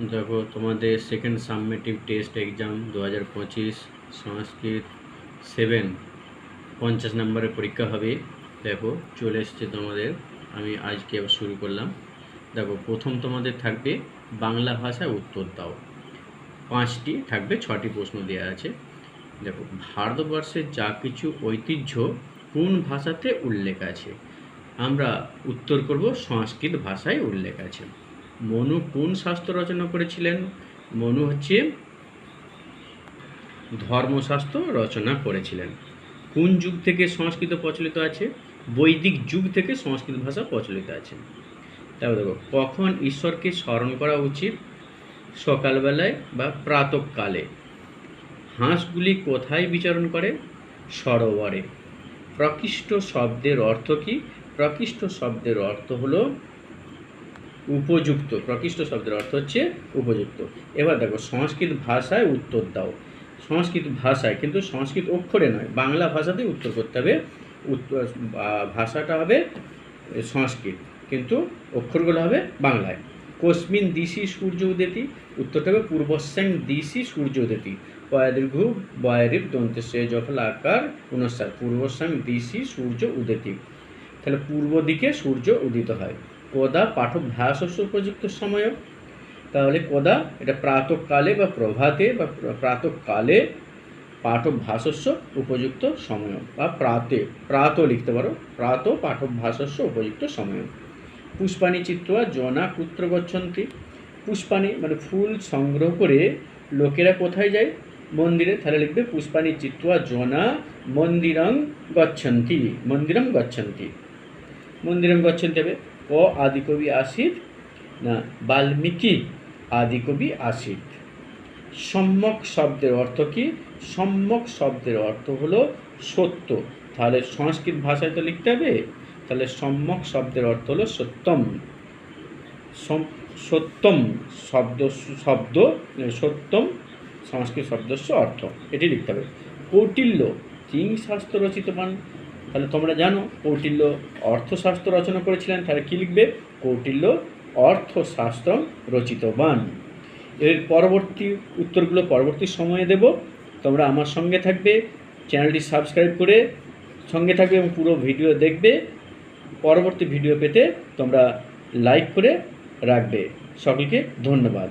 দেখো, তোমাদের second সাবমেটিভ test exam দু হাজার পঁচিশ, সংস্কৃত সেভেন পঞ্চাশ নম্বরের পরীক্ষা হবে। দেখো, চলে এসছে তোমাদের, আমি আজকে শুরু করলাম। দেখো, প্রথম তোমাদের থাকবে বাংলা ভাষায় উত্তর দাও। পাঁচটি থাকবে, ছটি প্রশ্ন দেওয়া আছে। দেখো, ভারতবর্ষের যা কিছু ঐতিহ্য কোন ভাষাতে উল্লেখ আছে? আমরা উত্তর করব সংস্কৃত ভাষায় উল্লেখ আছে। মনু কোন শাস্ত্র রচনা করেছিলেন? মনু হচ্ছে ধর্মশাস্ত্র রচনা করেছিলেন। কোন যুগ থেকে সংস্কৃত প্রচলিত আছে? বৈদিক যুগ থেকে সংস্কৃত ভাষা প্রচলিত আছে। তারপর দেখো, কখন ঈশ্বরকে স্মরণ করা উচিত? সকালবেলায় বা প্রাতকালে? হাঁসগুলি কোথায় বিচরণ করে? সরোবরে। প্রকৃষ্ট শব্দের অর্থ কি? প্রকৃষ্ট শব্দের অর্থ হলো উপযুক্ত, প্রকৃষ্ট শব্দের অর্থ হচ্ছে উপযুক্ত। এবার দেখো, সংস্কৃত ভাষায় উত্তর দাও। সংস্কৃত ভাষায়, কিন্তু সংস্কৃত অক্ষরে নয়, বাংলা ভাষাতেই উত্তর করতে হবে। উত্তর ভাষাটা হবে সংস্কৃত, কিন্তু অক্ষরগুলো হবে বাংলায়। কস্মিন দিশি সূর্য উদেতি, উত্তরটা হবে পূর্বশ্যাং দিশি সূর্য উদেতি। পয়াদীর্ঘ বয়ারিব দন্তেশ্ব জফল আকার পুনঃসার পূর্বশ্যাং দিশি সূর্য উদেতি। তাহলে পূর্ব দিকে সূর্য উদিত হয়। কদা পাঠভ্যাসস্য উপযুক্ত সময়। তাহলে কদা, এটা প্রাতকালে বা প্রভাতে বা প্র- প্রাতকালে পাঠভ্যাসস্য উপযুক্ত সময় বা প্রাতে প্রাত লিখতে পারো, প্রাত পাঠভ্যাসস্য উপযুক্ত সময়। পুষ্পাণী চিত্রা, জনা কুত্র গচ্ছন্তি। পুষ্পাণী মানে ফুল সংগ্রহ করে লোকেরা কোথায় যায়? মন্দিরে, তাহলে লিখবে পুষ্পাণী চিত্রা, জনা, মন্দিরং গচ্ছন্তি মন্দিরম গচ্ছন্তি। মন্দিরম গচ্ছন্তি হবে। ক আদিকবি আসিত না, বাল্মীকি আদিকবি আসিত সম্যক শব্দের অর্থ কি? সম্যক শব্দের অর্থ হলো সত্য। তাহলে সংস্কৃত ভাষায় তো লিখতে হবে। তাহলে সম্যক শব্দের অর্থ হলো সত্যম। সত্যম শব্দ শব্দ সত্যম সংস্কৃত শব্দস্য অর্থ। এটি লিখতে হবে। কৌটিল্য, কিং শাস্ত্র রচিতবান তাহলে তোমরা জানো, কৌটিল্য অর্থশাস্ত্র রচনা করেছিলেন, তাহলে কী লিখবে? কৌটিল্য অর্থশাস্ত্র রচিতবান। এর পরবর্তী উত্তরগুলো পরবর্তী সময়ে দেব। তোমরা আমার সঙ্গে থাকবে, চ্যানেলটি সাবস্ক্রাইব করে সঙ্গে থাকবে এবং পুরো ভিডিও দেখবে। পরবর্তী ভিডিও পেতে তোমরা লাইক করে রাখবে। সকলকে ধন্যবাদ।